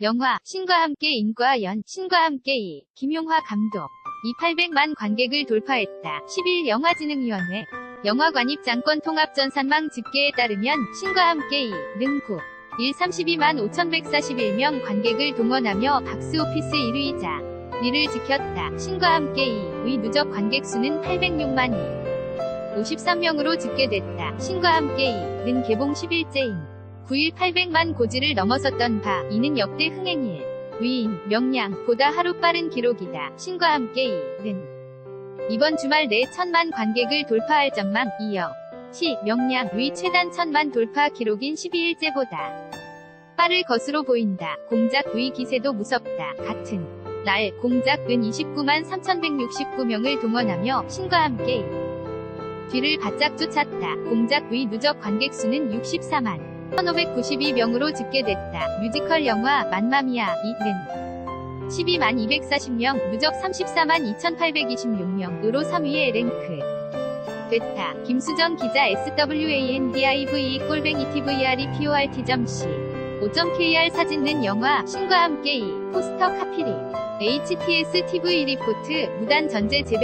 영화 신과 함께 인과 연 신과 함께 이 김용화 감독 이 800만 관객을 돌파했다. 10일 영화진흥위원회 영화관입장권 통합전산망 집계에 따르면 신과 함께 이는 9. 1 32만 5,141명 관객을 동원하며 박스오피스 1위이자 리를 지켰다. 신과 함께 이의 누적 관객 수는 806만 2. 53명으로 집계됐다. 신과 함께 이는 개봉 10일째인 9일 800만 고지를 넘어섰던 바 이는 역대 흥행일 위인 명량보다 하루 빠른 기록이다. 신과 함께 이는 이번 주말 내 천만 관객을 돌파할 전망 이어 시 명량 위 최단 천만 돌파 기록인 12일째보다 빠를 것으로 보인다. 공작 위 기세도 무섭다. 같은 날 공작은 29만 3,169명을 동원하며 신과 함께 뒤를 바짝 쫓았다. 공작 위 누적 관객 수는 64만 1592명으로 집계됐다. 뮤지컬 영화 맘마미아 이는 12만 240명, 누적 34만 2826명으로 3위에 랭크 됐다. 김수정 기자 SWANDIVE 꼴뱅이 TVR이 PORT.C 5.KR 사진는 영화 신과 함께 이 포스터 카피리 HTS TV 리포트 무단 전제 재배